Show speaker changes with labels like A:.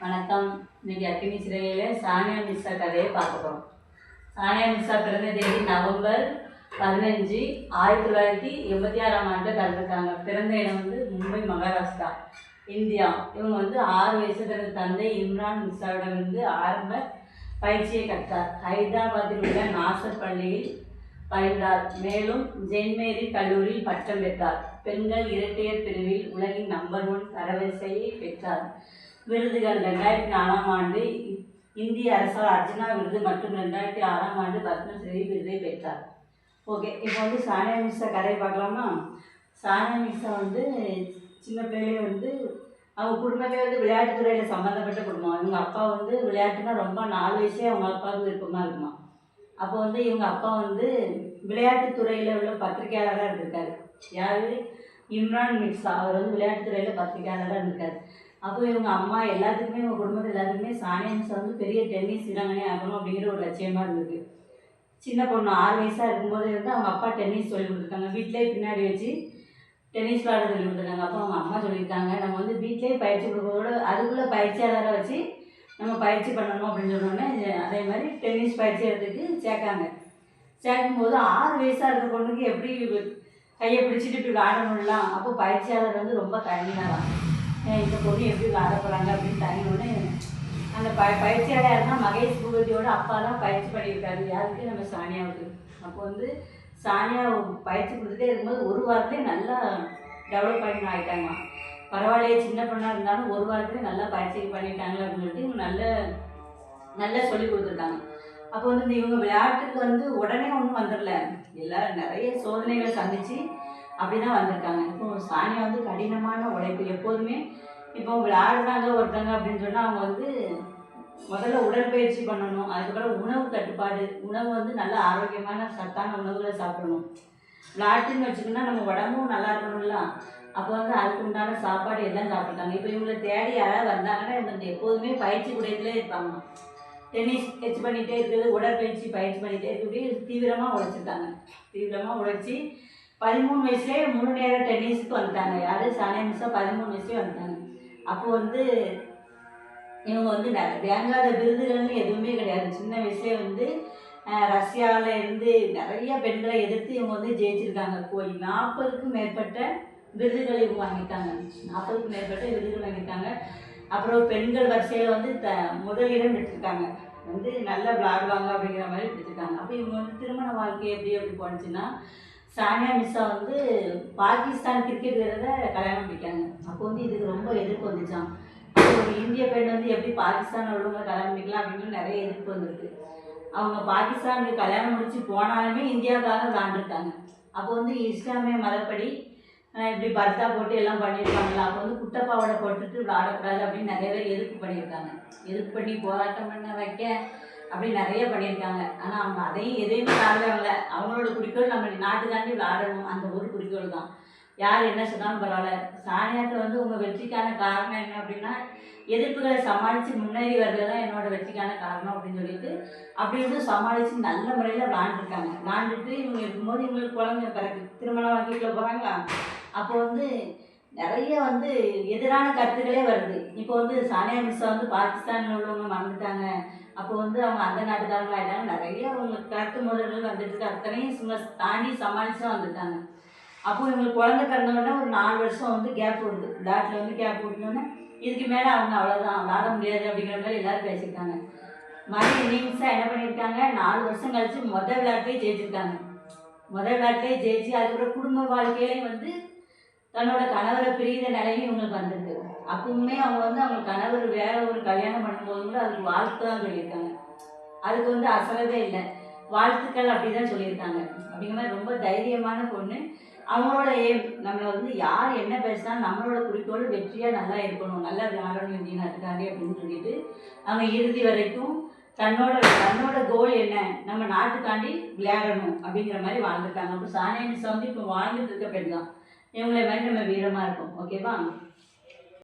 A: வணக்கம். இன்னைக்கு அக்கினி சிறையில் சானியா மிஸ்ஸா கதையை பார்க்க போகிறோம் சானியா மிஸ்ஸா பிறந்த தேதி நவம்பர் பதினஞ்சு ஆயிரத்தி தொள்ளாயிரத்தி எண்பத்தி ஆறாம் ஆண்டு பிறந்திருக்காங்க. பிறந்த இடம் வந்து மும்பை மகாராஷ்டிரா இந்தியா. இவங்க வந்து ஆறு வயசு தனது தந்தை இம்ரான் மிஸ்ஸாவிடமிருந்து ஆரம்ப பயிற்சியை கற்றார். ஹைதராபாத்தில் உள்ள நாசர் பள்ளியில் பயின்றார். மேலும் ஜெயின் மேரி கல்லூரியில் பட்டம் பெற்றார். பெண்கள் இரட்டையர் பிரிவில் உலகின் நம்பர் ஒன் தரவரிசையை பெற்றார். விருதுகள். ரெண்டாயிரத்தி நாலாம் ஆண்டு இந்திய அரசால் அர்ஜுனா விருது மற்றும் ரெண்டாயிரத்தி ஆறாம் ஆண்டு பத்மஸ்ரீ விருதை பெற்றார். ஓகே இப்போ வந்து சானியா மிஸ்ஸா கதையை பார்க்கலாமா? சானியா மிஸ்ஸா வந்து சின்ன பிள்ளையிலே வந்து அவங்க குடும்பமே வந்து விளையாட்டுத்துறையில் சம்மந்தப்பட்ட குடும்பம். இவங்க அப்பா வந்து விளையாட்டுனா ரொம்ப நாலு வயசே அவங்க அப்பாவுக்கு விருப்பமாக இருக்குமா? அப்போ வந்து இவங்க அப்பா வந்து விளையாட்டுத்துறையில் உள்ள பத்திரிகையாளராக இருந்திருக்காரு. யார்? இம்ரான் மிர்சா. அவர் வந்து விளையாட்டுத்துறையில் பத்திரிகையாளராக இருந்திருக்காரு. அப்போ இவங்க அம்மா எல்லாத்துக்குமே இவங்க குடும்பத்தில் எல்லாத்துக்குமே சானியா மிஸ் வந்து பெரிய டென்னிஸ் வீராங்கனை ஆகணும் அப்படிங்கிற ஒரு லட்சியமாக இருந்தது. சின்ன பொண்ணு ஆறு வயசாக இருக்கும்போது வந்து அவங்க அப்பா டென்னிஸ் சொல்லி கொடுத்துருக்காங்க வீட்டிலே பின்னாடி வச்சு டென்னிஸ் விளாட சொல்லி கொடுத்துருக்காங்க அப்போ அவங்க அம்மா சொல்லியிருக்காங்க நம்ம வந்து வீட்டிலே பயிற்சி கொடுக்கறதோட அதுக்குள்ளே பயிற்சியாளரை வச்சு நம்ம பயிற்சி பண்ணணும் அப்படின்னு சொன்னோடனே அதே மாதிரி டென்னிஸ் பயிற்சி எடுத்துக்கு சேர்க்காங்க. சேர்க்கும்போது ஆறு வயசாக இருக்க பொண்ணுக்கு எப்படி கையை பிடிச்சிட்டு இப்படி விளாடணும்லாம் அப்போ பயிற்சியாளர் வந்து ரொம்ப தயங்கினாராம். தான் இந்த பொண்ணு எப்படி விளாட போகிறாங்க அப்படின்னு தனியோன்னு அந்த ப பயிற்சியாளர் இருந்தால் மகேஷ் பூபதியோட அப்பா தான் பயிற்சி பண்ணியிருக்காரு. யாருக்கு? நம்ம சானியாவுக்கு. அப்போ வந்து சானியா பயிற்சி கொடுத்துட்டே இருக்கும்போது ஒரு வாரத்திலே நல்லா டெவலப் பண்ணி ஆகிட்டாங்க பரவாயில்லையே சின்ன பொண்ணாக இருந்தாலும் ஒரு வாரத்திலே நல்லா பயிற்சி பண்ணிட்டாங்களே அப்படின்னு சொல்லிட்டு இவங்க நல்ல நல்லா சொல்லி கொடுத்துருக்காங்க. அப்போ வந்து இவங்க விளையாட்டுக்கு வந்து உடனே ஒன்றும் வந்துடல. எல்லாம் நிறைய சோதனைகளை சந்தித்து அப்படி தான் வந்திருக்காங்க. இப்போ சானியா வந்து கடினமான உழைப்பு. எப்போதுமே இப்போ விளையாடுறாங்க ஒருத்தங்க அப்படின்னு சொன்னால் அவங்க வந்து முதல்ல உடற்பயிற்சி பண்ணணும். அதுக்கப்புறம் உணவு கட்டுப்பாடு. உணவு வந்து நல்ல ஆரோக்கியமான சத்தான உணவுகளை சாப்பிடணும். விளையாட்டுன்னு வச்சுக்கோன்னா நம்ம உடம்பும் நல்லா இருக்கணும்ல. அப்போ வந்து அதுக்கு உண்டான சாப்பாடு எல்லாம் சாப்பிட்டாங்க இப்போ இவங்களை தேடி யாராவது வந்தாங்கன்னா இவங்க எப்போதுமே பயிற்சி கூடயத்திலே இருப்பாங்க. டென்னிஸ் டச் பண்ணிகிட்டே இருக்கிறது உடற்பயிற்சி பயிற்சி பண்ணிகிட்டே இருக்கிறது தீவிரமாக உழைச்சிருக்காங்க. தீவிரமாக உழைச்சி பதிமூணு வயசுலேயே முழு நேர டென்னிஸுக்கு வந்துட்டாங்க. யார் சானியா மிஸ்ஸா பதிமூணு வயசுலேயே வந்துட்டாங்க. அப்போ வந்து இவங்க வந்து தேங்காத விருதுகள்னு எதுவுமே கிடையாது. சின்ன வயசுலேயே வந்து ரஷ்யாவில் இருந்து நிறைய பெண்களை எதிர்த்து இவங்க வந்து ஜெயிச்சிருக்காங்க. போய் நாற்பதுக்கும் மேற்பட்ட விருதுகள் இவங்க வாங்கிட்டாங்க நாற்பதுக்கும் மேற்பட்ட விருதுகள் வாங்கியிருக்காங்க. அப்புறம் பெண்கள் வரிசையில் வந்து த முதலிடம் எடுத்திருக்காங்க வந்து நல்லா விளாடுவாங்க அப்படிங்கிற மாதிரி எடுத்திருக்காங்க அப்போ இவங்க வந்து திருமண வாழ்க்கை எப்படி எப்படி போனுச்சுன்னா சானியா மிஸ்ஸா வந்து பாகிஸ்தான் கிரிக்கெட் வீரரை கல்யாணம் பண்ணிட்டாங்க அப்போ வந்து இதுக்கு ரொம்ப எதிர்ப்பு வந்துச்சான் ஒரு இந்திய பெண் வந்து எப்படி பாகிஸ்தான் உள்ளவங்க கல்யாணம் பண்ணிக்கலாம் அப்படின்னு நிறைய எதிர்ப்பு வந்திருக்கு. அவங்க பாகிஸ்தானுக்கு கல்யாணம் முடிச்சு போனாலுமே இந்தியாவுக்காக தாண்டிருக்காங்க அப்போ வந்து இஸ்லாமிய மதப்படி இப்படி பர்தா போட்டு எல்லாம் பண்ணியிருக்காங்களா அப்போ வந்து குட்டப்பாவோட போட்டுட்டு விளாடக்கூடாது அப்படின்னு நிறைய பேர் எதிர்ப்பு பண்ணியிருக்காங்க. எதிர்ப்பு பண்ணி போராட்டம் பண்ண வைக்க அப்படி நிறைய பண்ணியிருக்காங்க. ஆனால் அவங்க அதையும் எதையுமே சார்ந்தவங்கள அவங்களோட குறிக்கோள் நம்ம நாட்டுக்காண்டி விளாடணும் அந்த ஒரு குறிக்கோள் தான். யார் என்ன சொன்னாலும் பரவாயில்ல. சாணியாட்டை வந்து உங்கள் வெற்றிக்கான காரணம் என்ன அப்படின்னா எதிர்ப்புகளை சமாளித்து முன்னேறி வர்றது தான் என்னோட வெற்றிக்கான காரணம் அப்படின்னு சொல்லிட்டு அப்படி வந்து சமாளித்து நல்ல முறையில் விளாண்டுருக்காங்க. விளாண்டுட்டு இவங்க இருக்கும்போது இவங்களுக்கு குழந்தை பிறகு திருமணம் வாழ்க்கைக்குள்ள போகிறாங்களா அப்போ வந்து நிறைய வந்து எதிரான கருத்துக்களே வருது. இப்போ வந்து சானியா மிஸ்ஸா வந்து பாகிஸ்தானில் உள்ளவங்க மறந்துட்டாங்க. அப்போ வந்து அவங்க அந்த நாட்டுக்காரங்க ஆயிட்டாங்க. நிறைய அவங்க கருத்து முதல்கள் வந்துட்டு அத்தனையும் சும்மா தாண்டி சமாளிச்சு தான் அப்போ இவங்களுக்கு குழந்தை பிறந்தவொடனே ஒரு நாலு வருஷம் வந்து கேப் விடுது டாக்டர் வந்து கேப் விட்டோன்னே இதுக்கு மேலே அவங்க அவ்வளோதான் விளாட முடியாது அப்படிங்கிற மாதிரி எல்லாரும் பேசியிருக்காங்க மாதிரி இன்னிங்ஸாக என்ன பண்ணியிருக்காங்க? நாலு வருஷம் கழித்து மொதல் விளையாட்டுலேயே ஜெயிச்சிருக்காங்க. முதல் விளையாட்டுலேயே ஜெயிச்சு அதுக்கப்புறம் குடும்ப வாழ்க்கையிலையும் வந்து தன்னோட கணவரை பிரிகிற நிலையும் இவங்களுக்கு வந்திருக்கு. அப்பவுமே அவங்க வந்து அவங்க கணவர் வேற ஒரு கல்யாணம் பண்ணும்போது கூட அதுக்கு வாழ்த்து தான் சொல்லியிருக்காங்க. அதுக்கு வந்து அசலவே இல்லை. வாழ்த்துக்கள் அப்படி தான் சொல்லியிருக்காங்க. அப்படிங்கிற மாதிரி ரொம்ப தைரியமான பொண்ணு. அவங்களோட ஏம் நம்மளை வந்து யார் என்ன பேசினா நம்மளோட குறிக்கோள் வெற்றியாக நல்லா இருக்கணும். நல்லா விளையாடணும் இந்திய நாட்டுக்காண்டி அப்படின்னு சொல்லிட்டு அவங்க இறுதி வரைக்கும் தன்னோட தன்னோட கோல் என்ன? நம்ம நாட்டுக்காண்டி விளையாடணும் அப்படிங்கிற மாதிரி வாழ்ந்துருக்காங்க. அப்போ சானியா மிஸ் வந்து இப்போ வாழ்ந்துட்டு இருக்க பெண் தான். இவங்களை மாதிரி நம்ம வீரமாக இருப்போம் ஓகேவா